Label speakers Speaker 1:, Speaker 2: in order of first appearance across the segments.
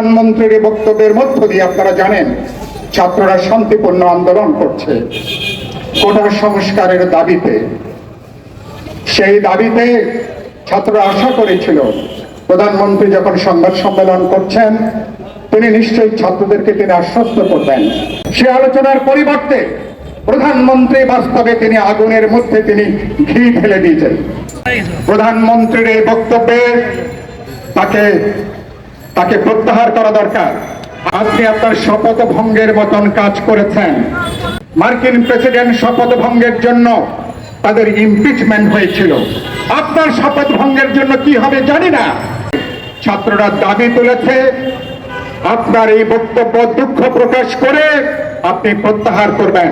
Speaker 1: প্রধানমন্ত্রীর বক্তব্যের মধ্য দিয়ে আপনারা জানেন, ছাত্ররা শান্তিপূর্ণ আন্দোলন করছে। কোটা সংস্কারের দাবিতে। সেই দাবিতে ছাত্ররা আশা করেছিল, প্রধানমন্ত্রী যখন সংবাদ সম্মেলন করছেন, তিনি নিশ্চয়ই ছাত্রদেরকে তিনি আশ্বস্ত করবেন। সে আলোচনার পরিবর্তে প্রধানমন্ত্রী বাস্তবে তিনি আগুনের মধ্যে তিনি ঘি ফেলে দিয়েছেন। প্রধানমন্ত্রীর এই বক্তব্যে তাকে তাকে প্রত্যাহার করা দরকার। আপনি আপনার শপথ ভঙ্গের মতন কাজ করেছেন। মার্কিন প্রেসিডেন্ট শপথ ভঙ্গের জন্য তাদের ইমপিচমেন্ট হয়েছিল। আপনার শপথ ভঙ্গের জন্য কি হবে জানি না। ছাত্ররা দাবি তুলেছে, আপনার এই বক্তব্য দুঃখ প্রকাশ করে আপনি প্রত্যাহার করবেন।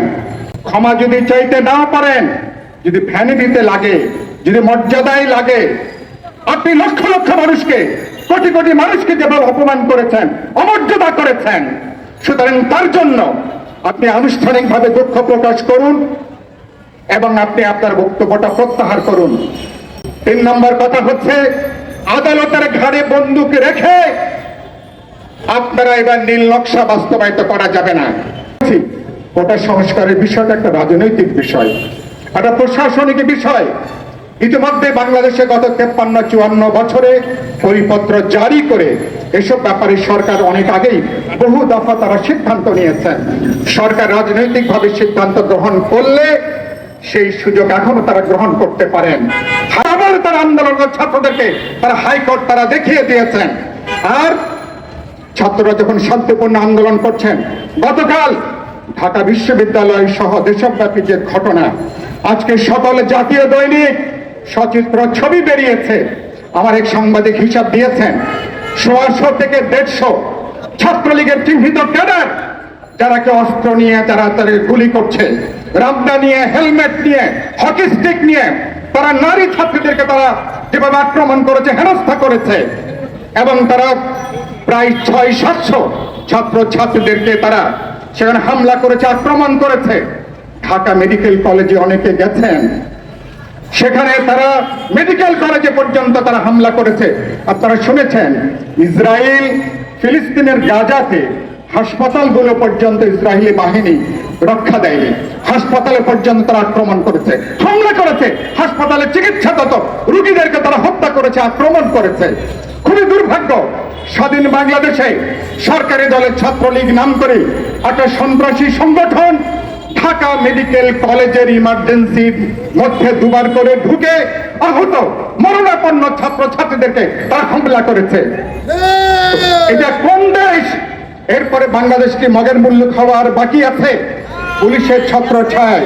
Speaker 1: ক্ষমা যদি চাইতে না পারেন, যদি ফ্যানে দিতে লাগে, যদি মর্যাদায় লাগে আপনি লক্ষ লক্ষ মানুষকে, কোটি কোটি মানুষকে যেভাবে অপমান করেছেন, অমর্যাদা করেছেন, সুতরাং তার জন্য আপনি আনুষ্ঠানিকভাবে দুঃখ প্রকাশ করুন এবং আপনি আপনার বক্তব্যটা প্রত্যাহার করুন। তিন নম্বর কথা হচ্ছে, আদালতের ঘাড়ে বন্দুক রেখে আপনারা এবার নীল নকশা বাস্তবায়িত করা যাবে না। কোটা সংস্কারের বিষয়টা একটা রাজনৈতিক বিষয়, একটা প্রশাসনিক বিষয়। ইতিমধ্যে বাংলাদেশে গত তেপ্পান্ন, চুয়ান্ন বছরে পরিপত্র জারি করে এসব ব্যাপারে সরকার অনেক আগেই বহু দফা তারা সিদ্ধান্ত নিয়েছেন। সরকার রাজনৈতিকভাবে সিদ্ধান্ত গ্রহণ করলে সেই সুযোগ এখনও তারা গ্রহণ করতে পারেন। আবার তারা আন্দোলনরত ছাত্রদেরকে তারা হাইকোর্ট তারা দেখিয়ে দিয়েছেন। আর ছাত্ররা যখন শান্তিপূর্ণ আন্দোলন করছেন, গতকাল ঢাকা বিশ্ববিদ্যালয় সহ দেশব্যাপী যে ঘটনা, আজকে সকল জাতীয় দৈনিক সচিত্র ছবি বেরিয়েছে। আমার এক সাংবাদিক হিসাব দিয়েছেন, সোয়াশো থেকে দেড়শো ছাত্রলীগের চিহ্নিত ক্যাডার যারা কেউ অস্ত্র নিয়ে তারা তাদের গুলি করছে, রামদা নিয়ে, হেলমেট নিয়ে, হকি স্টিক নিয়ে, তারা নারী ছাত্রীদেরকে তারা যেভাবে আক্রমণ করেছে, হেনস্থা করেছে, এবং তারা প্রায় ছয় সাতশো ছাত্র ছাত্রীদেরকে তারা সেখানে হামলা করেছে, আক্রমণ করেছে। ঢাকা মেডিকেল কলেজে অনেকে গেছেন সেখানে তারা মেডিকেল কলেজে পর্যন্ত তারা হামলা করেছে। আপনারা শুনেছেন, ইসরায়েল ফিলিস্তিনের গাজাতে হাসপাতালগুলো পর্যন্ত ইসরায়েলি বাহিনী রক্ষা দেয়নি। হাসপাতালে পর্যন্ত তারা আক্রমণ করেছে। হামলা করেছে। হাসপাতালে চিকিৎসারত রুগীদেরকে তারা হত্যা করেছে, আক্রমণ করেছে। খুবই দুর্ভাগ্য, স্বাধীন বাংলাদেশে সরকারি দলের ছাত্রলীগ নাম করে একটা সন্ত্রাসী সংগঠন ঢাকা মেডিকেল কলেজের ইমার্জেন্সির মধ্যে দুবার করে ঢুকে আহত মরণাপন্ন ছাত্র ছাত্রীদেরকে তারা হামলা করেছে। এটা কোন দেশ? এরপরে বাংলাদেশ কি মগের মূল্য খাওয়ার বাকি আছে? পুলিশের ছত্র ছায়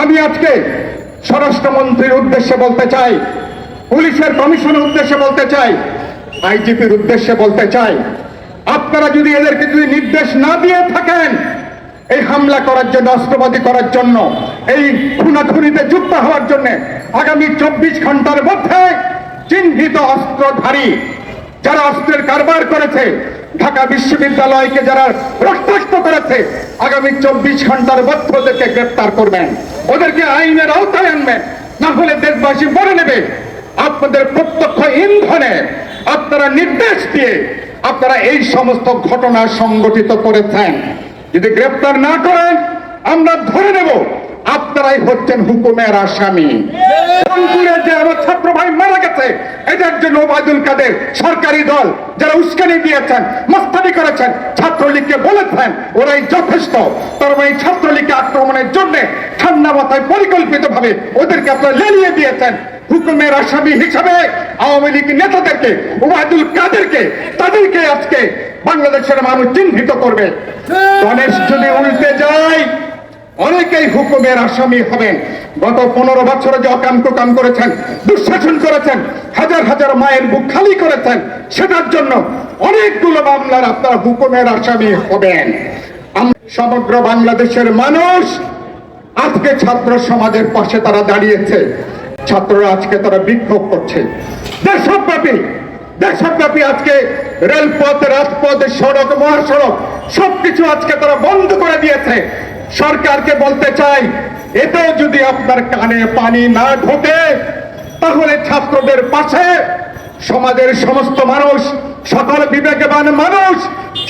Speaker 1: আমি আজকে স্বরাষ্ট্রমন্ত্রীর উদ্দেশ্যে বলতে চাই, পুলিশের কমিশনের উদ্দেশ্যে বলতে চাই, আইজিপির উদ্দেশ্যে বলতে চাই, আপনারা যদি এদেরকে যদি নির্দেশ না দিয়ে থাকেন এই হামলা করার জন্য অস্ত্রবাদী করার জন্য, এই খুনাখুনিতে যুক্ত হওয়ার জন্য আগামী চব্বিশ ঘণ্টার মধ্যে চিহ্নিত অস্ত্রধারী যারা অস্ত্রের কারবার করেছে, ঢাকা বিশ্ববিদ্যালয়কে যারা রক্তাক্ত করেছে, আগামী চব্বিশ ঘণ্টার মধ্যে ওদেরকে গ্রেপ্তার করবেন। ওদেরকে আইনের আওতায় আনবেন। না হলে দেশবাসী বলে নেবে। আপনাদের প্রত্যক্ষ ইন্ধনে আপনারা নির্দেশ দিয়ে আপনারা এই সমস্ত ঘটনা সংগঠিত করেছেন। যদি গ্রেপ্তার না করেন আমরা ধরে নেব, আপনারাই হচ্ছেন হুকুমের আসামি। যে আমার ছাত্র ভাই মারা গেছে, এটার জন্য ওবায়দুল কাদের সরকারি দল যারা উস্কানি দিয়েছেন, মস্তানি করেছেন, ছাত্রলীগকে বলেছেন, ওরাই যথেষ্ট। তার মানে এই ছাত্রলীগকে আক্রমণের জন্য ঠান্ডা মাথায় পরিকল্পিত ভাবে ওদেরকে আপনারা লেলিয়ে দিয়েছেন। হুকুমের আসামি হিসাবে আওয়ামী লীগ নেতাদেরকে, ওবায়দুল কাদেরকে, তাদেরকে আজকে বাংলাদেশের মানুষ চিহ্নিত করবে। গণেশ যদি উল্টে যায় অনেকেই হুকুমের আসামি হবেন। গত পনেরো বছরে যে অকাম কুকাম করেছেন দুঃশাসন করেছেন হাজার হাজার মায়ের বুক খালি করেছেন সেটার জন্য অনেকগুলো মামলার আপনারা হুকুমের আসামি হবেন। সমগ্র বাংলাদেশের মানুষ আজকে ছাত্র সমাজের পাশে তারা দাঁড়িয়েছে। ছাত্ররা আজকে তারা বিক্ষোভ করছে। দেশব্যাপী দেশব্যাপী আজকে রেলপথ, রাজপথ, সড়ক, মহাসড়ক, সবকিছু আজকে তারা বন্ধ করে দিয়েছে। সরকারকে বলতে চাই এতেও যদি আপনার কানে পানি না ঢোকে, তাহলে ছাত্রদের পাশে সমাজের সমস্ত মানুষ, সকল বিবেকবান মানুষ,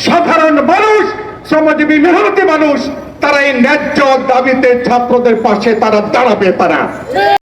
Speaker 1: সাধারণ মানুষ, শ্রমজীবী, মেহনতি মানুষ তারা এই ন্যায্য দাবিতে ছাত্রদের পাশে তারা দাঁড়াবে তারা।